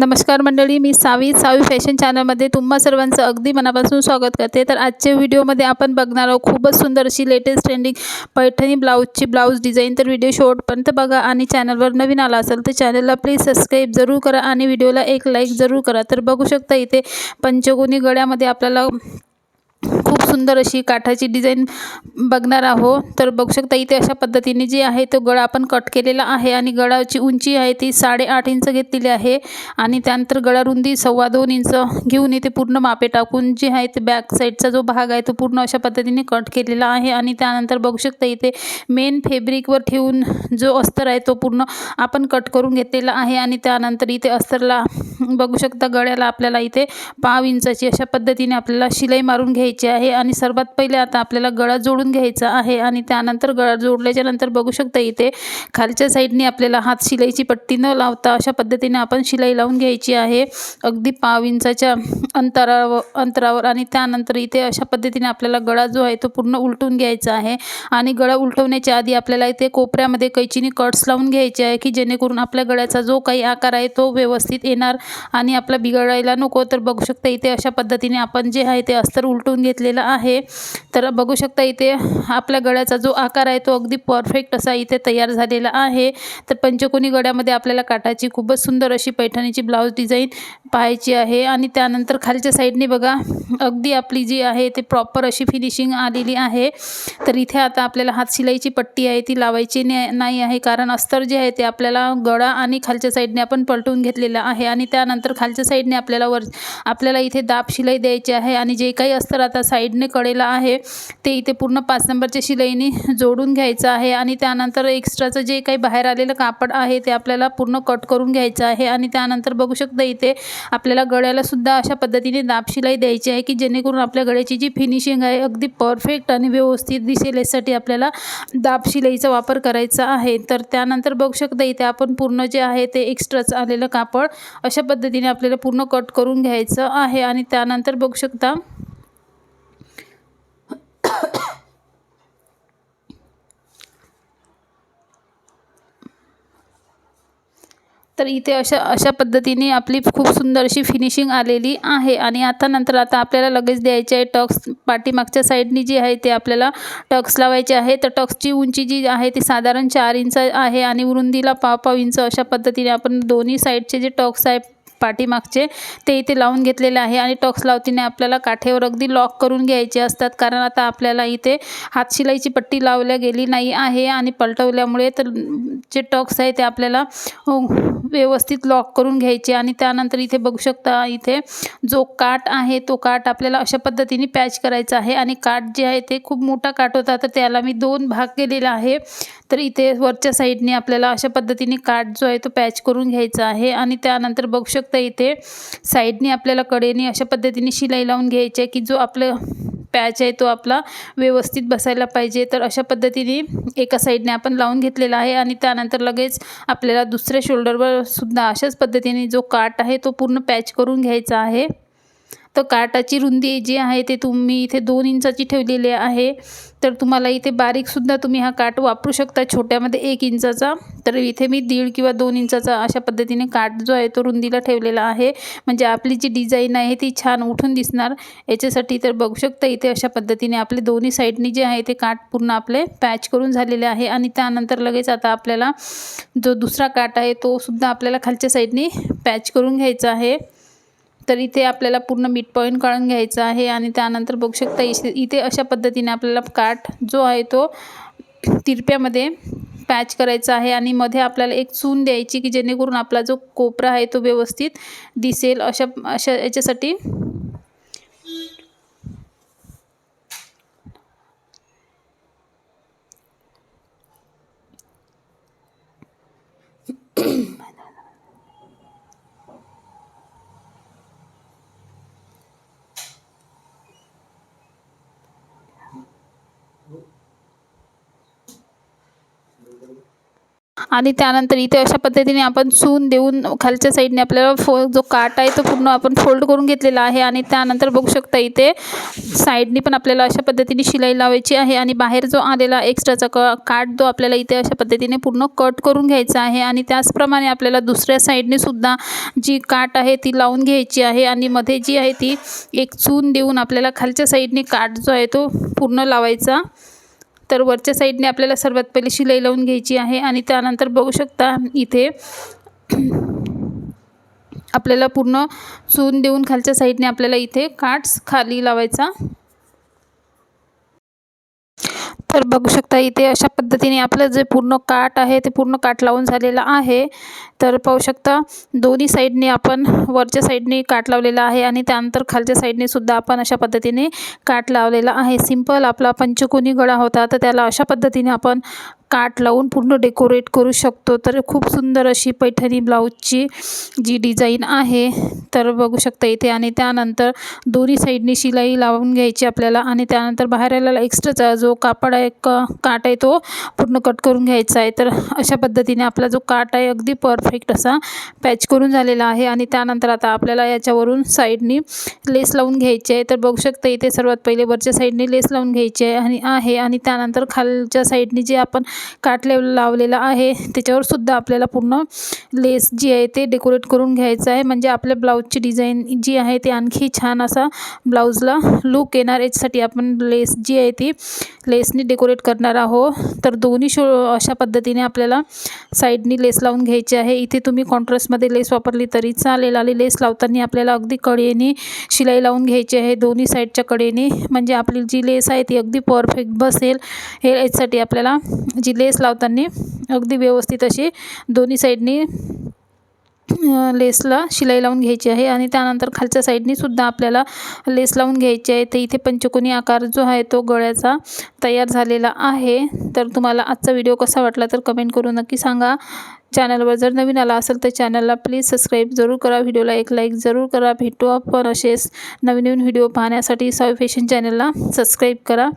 नमस्कार मंडळी मी सावी सावी फॅशन चॅनलमध्ये तुम्हा सर्वांचं अगदी मनापासून स्वागत करते. तर आजच्या व्हिडिओमध्ये आपण बघणार आहोत खूपच सुंदर अशी लेटेस्ट ट्रेंडिंग पैठणी ब्लाऊजची ब्लाऊज डिझाईन तर व्हिडिओ शेवटपर्यंत बघा आणि चॅनलवर नवीन आला असेल तर चॅनलला प्लीज सबस्क्राईब जरूर करा आणि व्हिडिओला एक लाईक जरूर करा. तर बघू शकता इथे पंचगुनी गळ्यामध्ये आपल्याला सुंदर अशी काठाची डिझाईन बघणार आहो. तर बघू शकता इथे अशा पद्धतीने जे आहे तो गळा आपण कट केलेला आहे आणि गळाची उंची आहे ती साडेआठ इंच घेतलेली आहे. आणि त्यानंतर गळा रुंदी सव्वा दोन इंच घेऊन इथे पूर्ण मापे टाकून जे आहे ते बॅक साईडचा जो भाग आहे तो पूर्ण अशा पद्धतीने कट केलेला आहे. आणि त्यानंतर बघू शकता इथे मेन फेब्रिकवर ठेवून जो अस्तर आहे तो पूर्ण आपण कट करून घेतलेला आहे. आणि त्यानंतर इथे अस्तरला बघू शकता गळ्याला आपल्याला इथे पाव इंचाची अशा पद्धतीने आपल्याला शिलाई मारून घ्यायची आहे आणि सर्वात पहिले आता आपल्याला गळा जोडून घ्यायचा आहे आणि त्यानंतर गळा जोडल्याच्या नंतर बघू शकता इथे खालच्या साईडने आपल्याला हात शिलाईची पट्टी न लावता अशा पद्धतीने आपण शिलाई लावून घ्यायची आहे. अगदी पाव इंचाच्या अंतरावर अंतरावर आणि त्यानंतर इथे अशा पद्धतीने आपल्याला गळा जो आहे तो पूर्ण उलटून घ्यायचा आहे आणि गळा उलटवण्याच्या आधी आपल्याला इथे कोपऱ्यामध्ये कैचीने कट्स लावून घ्यायचे आहे की जेणेकरून आपल्या गळ्याचा जो काही आकार आहे तो व्यवस्थित येणार आणि आपला बिघडायला नको तर बघू शकता इथे अशा पद्धतीने आपण जे आहे ते अस्तर उलटून घेतलेलं आहे. तर बघू शकता इथे आपल्या गळ्याचा जो आकार आहे तो अगदी परफेक्ट असा इथे तयार झालेला आहे. तर पंचकोनी गळ्यामध्ये आपल्याला काटाची खूपच सुंदर अशी पैठणीची ब्लाऊज डिझाईन पाहायची आहे. आणि त्यानंतर खालच्या साईडने बघा अगदी आपली जी आहे ते प्रॉपर अशी फिनिशिंग आलेली आहे. तर इथे आता आपल्याला हात शिलाईची पट्टी आहे ती लावायची नाही आहे कारण अस्तर जे आहे ते आपल्याला गळा आणि खालच्या साईडने आपण पलटून घेतलेलं आहे. आणि त्यानंतर खालच्या साईडने आपल्याला वर आपल्याला इथे दाब शिलाई द्यायची आहे आणि जे काही अस्तर आता साईडने कडेला आहे ते इथे पूर्ण पाच नंबरच्या शिलाईने जोडून घ्यायचं आहे आणि त्यानंतर एक्स्ट्राचं जे काही बाहेर आलेलं कापड आहे ते आपल्याला पूर्ण कट करून घ्यायचं आहे आणि त्यानंतर बघू शकता इथे आपल्याला गळ्याला सुद्धा अशा पद्धतीने दाब शिलाई द्यायची आहे की जेणेकरून आपल्या गळ्याची जी फिनिशिंग आहे अगदी परफेक्ट आणि व्यवस्थित दिसेल यासाठी आपल्याला दाब शिलाईचा वापर करायचा आहे. तर त्यानंतर बघू शकता इथे आपण पूर्ण जे आहे ते एक्स्ट्राचं आलेलं कापड अशा पद्धतीने आपल्याला पूर्ण कट करून घ्यायचं आहे आणि त्यानंतर बघू शकता. तर इथे अशा अशा पद्धतीने आपली खूप सुंदर अशी फिनिशिंग आलेली आहे. आणि आता नंतर आता आपल्याला लगेच द्यायचे आहे टक्स. पाठीमागच्या साईडनी जी आहे ते आपल्याला टक्स लावायचे आहे. तर टक्सची उंची जी आहे ती साधारण चार इंच आहे आणि रुंदीला पाव पाव इंच अशा पद्धतीने आपण दोन्ही साईडचे जे टक्स आहे पाठीमागचे ते इथे लावून घेतलेले आहे आणि टॉक्स लावतीने आपल्याला काठेवर अगदी लॉक करून घ्यायचे असतात. कारण आता आपल्याला इथे हातशिलाईची पट्टी लावल्या गेली नाही आहे आणि पलटवल्यामुळे तर जे टॉक्स आहे ते आपल्याला व्यवस्थित लॉक करून घ्यायचे आणि त्यानंतर इथे बघू शकता इथे जो काट आहे तो काट आपल्याला अशा पद्धतीने पॅच करायचा आहे. आणि काट जे आहे ते खूप मोठा काट होता तर त्याला मी दोन भाग केलेला आहे. तर इथे वरच्या साईडने आपल्याला अशा पद्धतीने काट जो आहे तो पॅच करून घ्यायचा आहे. आणि त्यानंतर बघू शकता इथे साईडने आपल्याला कडेने अशा पद्धतीने शिलाई लावून घ्यायची आहे की जो आपलं पॅच आहे तो आपला व्यवस्थित बसायला पाहिजे. तर अशा पद्धतीने एका साईडने आपण लावून घेतलेला आहे आणि त्यानंतर लगेच आपल्याला दुसऱ्या शोल्डरवर सुद्धा अशाच पद्धतीने जो काट आहे तो पूर्ण पॅच करून घ्यायचा आहे. तर काटाची रुंदी जी आहे ते तुम्ही इथे दोन इंचाची ठेवलेली आहे. तर तुम्हाला इथे बारीकसुद्धा तुम्ही हा काट वापरू शकता. छोट्यामध्ये एक इंचाचा. तर इथे मी दीड किंवा दोन इंचाचा अशा पद्धतीने काट जो आहे तो रुंदीला ठेवलेला आहे. म्हणजे आपली जी डिझाईन आहे ती छान उठून दिसणार. याच्यासाठी तर बघू शकता इथे अशा पद्धतीने आपले दोन्ही साईडनी जे आहे ते काट पूर्ण आपले पॅच करून झालेले आहे. आणि त्यानंतर लगेच आता आपल्याला जो दुसरा काट आहे तो सुद्धा आपल्याला खालच्या साईडनी पॅच करून घ्यायचा आहे. तर इथे आपल्याला पूर्ण मिड पॉईंट काढून घ्यायचा आहे आणि त्यानंतर बघू शकता इथे इथे अशा पद्धतीने आपल्याला काठ जो आहे तो तिरप्यामध्ये पॅच करायचा आहे आणि मध्ये आपल्याला एक चून द्यायची की जेणेकरून आपला जो कोपरा आहे तो व्यवस्थित दिसेल. अशा अशा याच्यासाठी आणि त्यानंतर इथे अशा पद्धतीने आपण चून देऊन खालच्या साईडने आपल्याला फो जो काट आहे तो पूर्ण आपण फोल्ड करून घेतलेला आहे आणि त्यानंतर बघू शकता इथे साईडनी पण आपल्याला अशा पद्धतीने शिलाई लावायची आहे आणि बाहेर जो आलेला एक्स्ट्राचा क काट जो आपल्याला इथे अशा पद्धतीने पूर्ण कट करून घ्यायचा आहे आणि त्याचप्रमाणे आपल्याला दुसऱ्या साईडने सुद्धा जी काट आहे ती लावून घ्यायची आहे आणि मध्ये जी आहे ती एक चून देऊन आपल्याला खालच्या साईडने काट जो आहे तो पूर्ण लावायचा. तर वरच्या साईडने आपल्याला सर्वात पहिले शिलाई लावून घ्यायची आहे आणि त्यानंतर बघू शकता इथे आपल्याला पूर्ण चून देऊन खालच्या साईडने आपल्याला इथे काट्स खाली लावायचा तर बघू शकता इथे अशा पद्धतीने आपलं जे पूर्ण काट आहे ते पूर्ण काट लावून झालेलं आहे. तर पाहू शकता दोन्ही साईडने आपण वरच्या साईडने काट लावलेला आहे आणि त्यानंतर खालच्या साईडने सुद्धा आपण अशा पद्धतीने काट लावलेला आहे. सिंपल आपला पंचकोनी गळा होता तर त्याला अशा पद्धतीने आपण काट लावून पूर्ण डेकोरेट करू शकतो. तर खूप सुंदर अशी पैठणी ब्लाऊजची जी डिझाईन आहे. तर बघू शकता इथे आणि त्यानंतर दोन्ही साईडनी शिलाई लावून घ्यायची आपल्याला आणि त्यानंतर बाहेर आलेला एक्स्ट्राचा जो कापड आहे का काट आहे तो पूर्ण कट करून घ्यायचा आहे. तर अशा पद्धतीने आपला जो काट आहे अगदी परफेक्ट असा पॅच करून झालेला आहे आणि त्यानंतर आता आपल्याला याच्यावरून साईडनी लेस लावून घ्यायची आहे. तर बघू शकता इथे सर्वात पहिले वरच्या साईडने लेस लावून घ्यायची आहे आणि आहे आणि त्यानंतर खालच्या साईडनी जे आपण काट लावलेला आहे. त्याच्यावर सुद्धा आपल्याला पूर्ण लेस जी आहे ते डेकोरेट करून घ्यायचं आहे. म्हणजे आपल्या ब्लाऊजची डिझाईन जी आहे ते आणखी छान असा ब्लाऊजला लुक येणार. याच्यासाठी आपण लेस जी आहे ती लेसनी डेकोरेट करणार आहोत. तर दोन्ही शो अशा पद्धतीने आपल्याला साईडनी लेस लावून घ्यायची आहे. इथे तुम्ही कॉन्ट्रास्टमध्ये लेस वापरली तरी चालेल आणि लेस लावताना आपल्याला अगदी कडेने शिलाई लावून घ्यायची आहे. दोन्ही साईडच्या कडेने. म्हणजे आपली जी लेस आहे ती अगदी परफेक्ट बसेल. हे याच्यासाठी आपल्याला जी लेस लावताना अगदी व्यवस्थित अशी दोन्ही साईडनी लेसला शिलाई लावून घ्यायची आहे आणि त्यानंतर खालच्या साईडनी सुद्धा आपल्याला लेस लावून घ्यायची आहे. तर इथे पंचकोनी आकार जो आहे तो गळ्याचा तयार झालेला आहे. तर तुम्हाला आजचा व्हिडिओ कसा वाटला तर कमेंट करून नक्की सांगा. चॅनलवर जर नवीन आला असेल तर चॅनलला प्लीज सबस्क्राईब जरूर करा. व्हिडिओला एक लाईक जरूर करा. भेटू आपण असेच नवीन नवीन व्हिडिओ पाहण्यासाठी सावी फॅशन चॅनलला सबस्क्राईब करा.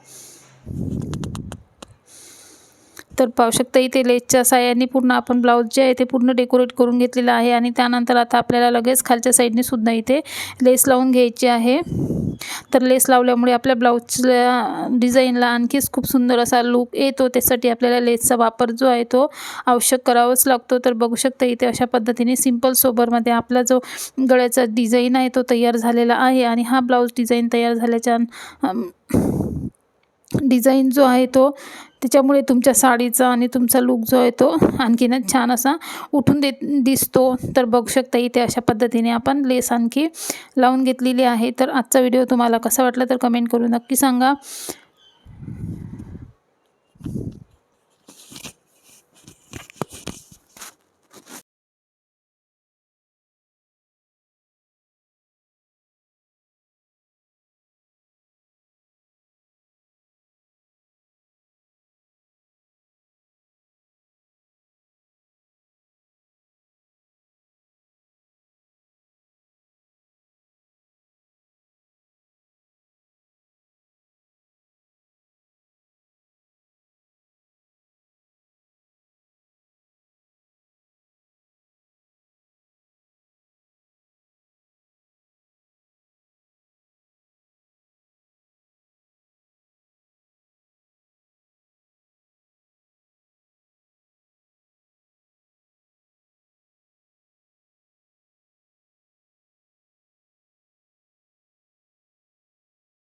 तर पाहू शकता इथे लेसच्या साह्याने पूर्ण आपण ब्लाऊज जे आहे ते पूर्ण डेकोरेट करून घेतलेलं आहे आणि त्यानंतर आता आपल्याला लगेच खालच्या साईडने सुद्धा इथे लेस लावून घ्यायची आहे. तर लेस लावल्यामुळे आपल्या ब्लाऊजच्या डिझाईनला आणखीच खूप सुंदर असा लुक येतो. त्यासाठी आपल्याला लेसचा वापर जो आहे तो आवश्यक करावाच लागतो. तर बघू शकता इथे अशा पद्धतीने सिंपल सोबरमध्ये आपला जो गळ्याचा डिझाईन आहे तो तयार झालेला आहे आणि हा ब्लाऊज डिझाईन तयार झाल्याच्या डिझाईन जो आहे तो त्याच्यामुळे तुमच्या साडीचा आणि तुमचा लुक जो आहे तो आणखीनच छान असा उठून दे दिसतो. तर बघू शकता इथे अशा पद्धतीने आपण लेस आणखी लावून घेतलेली आहे. तर आजचा व्हिडिओ तुम्हाला कसा वाटला तर कमेंट करून नक्की सांगा.